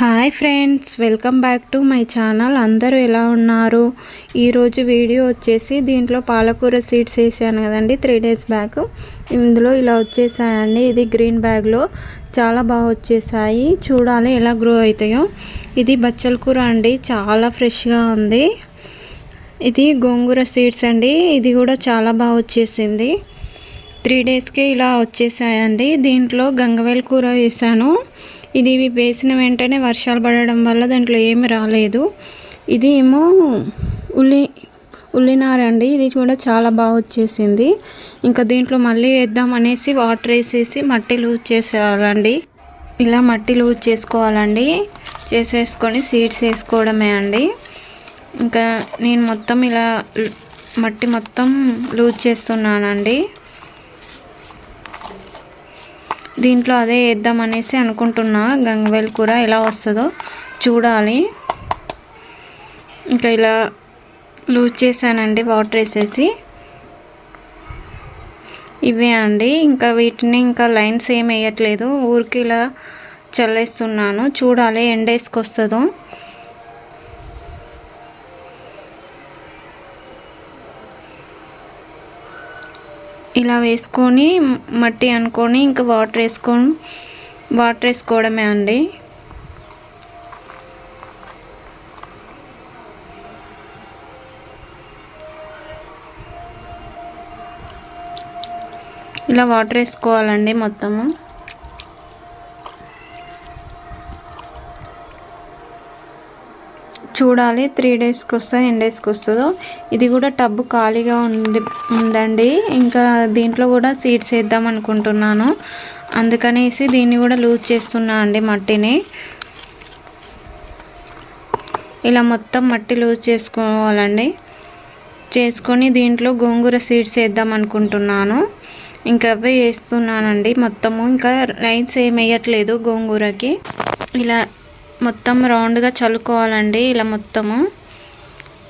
Hi friends welcome back to my channel అందరూ ఎలా ఉన్నారు? ఈరోజు వీడియో వచ్చేసి దీంట్లో పాలకూర సీడ్స్ వేసాను కదండి త్రీ డేస్ బ్యాక్ ఇందులో ఇలా వచ్చేసాయండి. ఇది గ్రీన్ బ్యాగ్లో చాలా బాగా వచ్చేసాయి. చూడాలి ఎలా గ్రో అవుతాయో. ఇది బచ్చల కూర అండి చాలా ఫ్రెష్గా ఉంది. ఇది గోంగూర సీడ్స్ అండి ఇది కూడా చాలా బాగా వచ్చేసింది. త్రీ డేస్కే ఇలా వచ్చేసాయండి. దీంట్లో గంగవేల్ కూర వేసాను. ఇది ఇవి వేసిన వెంటనే వర్షాలు పడడం వల్ల దాంట్లో ఏమి రాలేదు. ఇది ఏమో ఉల్లి ఉల్లినార అండి. ఇది కూడా చాలా బాగా వచ్చేసింది. ఇంకా దీంట్లో మళ్ళీ వేద్దాం అనేసి వాటర్ వేసేసి మట్టి లూజ్ చేసేయాలండి. ఇలా మట్టి లూజ్ చేసుకోవాలండి. చేసేసుకొని సీడ్స్ వేసుకోవడమే అండి. ఇంకా నేను మొత్తం ఇలా మట్టి మొత్తం లూజ్ చేస్తున్నానండి. దీంట్లో అదే వేద్దాం అనేసి అనుకుంటున్నా. గంగవేల్ కూర ఎలా వస్తుందో చూడాలి. ఇంకా ఇలా లూజ్ చేశానండి వాటర్ వేసేసి. ఇవే అండి. ఇంకా వీటిని ఇంకా లైన్స్ ఏం వేయట్లేదు. ఊరికి ఇలా చల్లేస్తున్నాను. చూడాలి ఎండేసుకొస్తుందో ఇలా వేసుకొని మట్టి అనుకొని ఇంకా వాటర్ వేసుకొని వాటర్ వేసుకోవడమే అండి. ఇలా వాటర్ వేసుకోవాలండి మొత్తము. చూడాలి. త్రీ డేస్కి వస్తుంది ఎన్ని డేస్కి వస్తుందో. ఇది కూడా టబ్బు ఖాళీగా ఉంది ఉందండి. ఇంకా దీంట్లో కూడా సీడ్స్ వేద్దాం అనుకుంటున్నాను. అందుకనేసి దీన్ని కూడా లూజ్ చేస్తున్నా అండి మట్టిని. ఇలా మొత్తం మట్టి లూజ్ చేసుకోవాలండి. చేసుకొని దీంట్లో గోంగూర సీడ్స్ వేద్దాం అనుకుంటున్నాను. ఇంకా అవే వేస్తున్నానండి మొత్తము. ఇంకా లైన్స్ ఏం వేయట్లేదు గోంగూరకి. ఇలా మొత్తం రౌండ్గా చల్లుకోవాలండి ఇలా మొత్తము.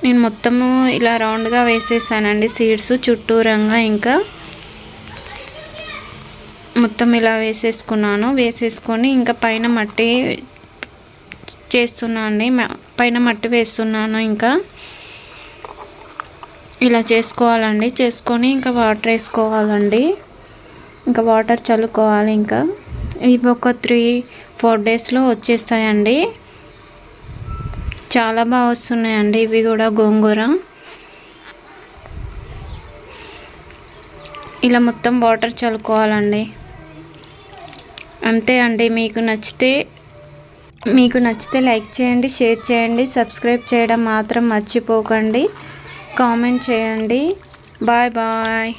నేను మొత్తము ఇలా రౌండ్గా వేసేసానండి సీడ్స్ చుట్టూరంగా ఇంకా. మొత్తం ఇలా వేసేసుకున్నాను. వేసేసుకొని ఇంకా పైన మట్టి చేస్తున్నా అండి. పైన మట్టి వేస్తున్నాను ఇంకా. ఇలా చేసుకోవాలండి. చేసుకొని ఇంకా వాటర్ వేసుకోవాలండి. ఇంకా వాటర్ చల్లుకోవాలి ఇంకా. ఇవి ఒక త్రీ ఫోర్ డేస్లో వచ్చేస్తాయండి. చాలా బాగా వస్తున్నాయండి. ఇవి కూడా గోంగూర. ఇలా మొత్తం వాటర్ చల్లుకోవాలండి. అంతే అండి. మీకు నచ్చితే మీకు నచ్చితే లైక్ చేయండి షేర్ చేయండి సబ్స్క్రైబ్ చేయడం మాత్రం మర్చిపోకండి. కామెంట్ చేయండి. Bye bye.